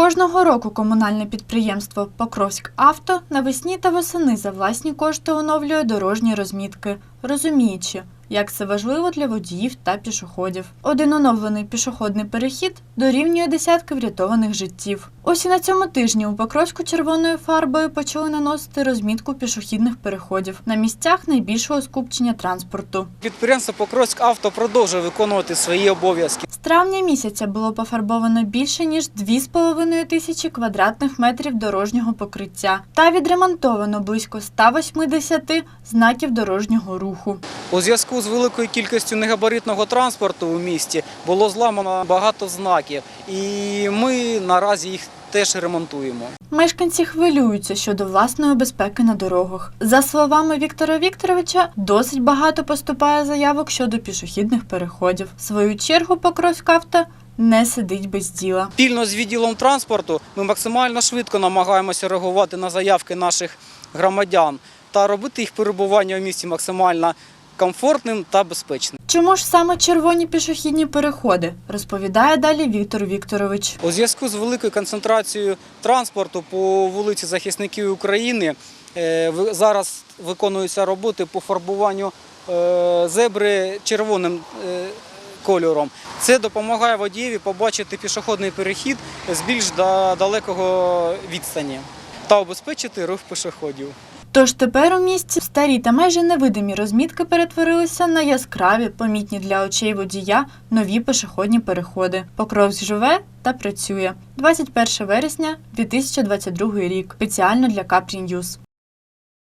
Кожного року комунальне підприємство Покровськ Авто навесні та восени за власні кошти оновлює дорожні розмітки, розуміючи, як це важливо для водіїв та пішоходів. Один оновлений пішохідний перехід дорівнює десятки врятованих життів. Ось і на цьому тижні у Покровську червоною фарбою почали наносити розмітку пішохідних переходів на місцях найбільшого скупчення транспорту. Підприємство Покровськ Авто продовжує виконувати свої обов'язки. З травня місяця було пофарбовано більше ніж 2,5 тисячі квадратних метрів дорожнього покриття та відремонтовано близько 180 знаків дорожнього руху. У зв'язку з великою кількістю негабаритного транспорту у місті було зламано багато знаків, і ми наразі їх теж ремонтуємо. Мешканці хвилюються щодо власної безпеки на дорогах. За словами Віктора Вікторовича, досить багато поступає заявок щодо пішохідних переходів. В свою чергу Покровськ авто не сидить без діла. Спільно з відділом транспорту ми максимально швидко намагаємося реагувати на заявки наших громадян та робити їх перебування в місті максимально комфортним та безпечним. Чому ж саме червоні пішохідні переходи? Розповідає далі Віктор Вікторович. У зв'язку з великою концентрацією транспорту по вулиці Захисників України е, зараз виконуються роботи по фарбуванню е, зебри червоним е, кольором. Це допомагає водієві побачити пішохідний перехід з більш далекого відстані та обезпечити рух пішоходів. Тож тепер у місті старі та майже невидимі розмітки перетворилися на яскраві, помітні для очей водія нові пішохідні переходи. Покровськ живе та працює. 21 вересня 2022 рік. Спеціально для Капрі Ньюз.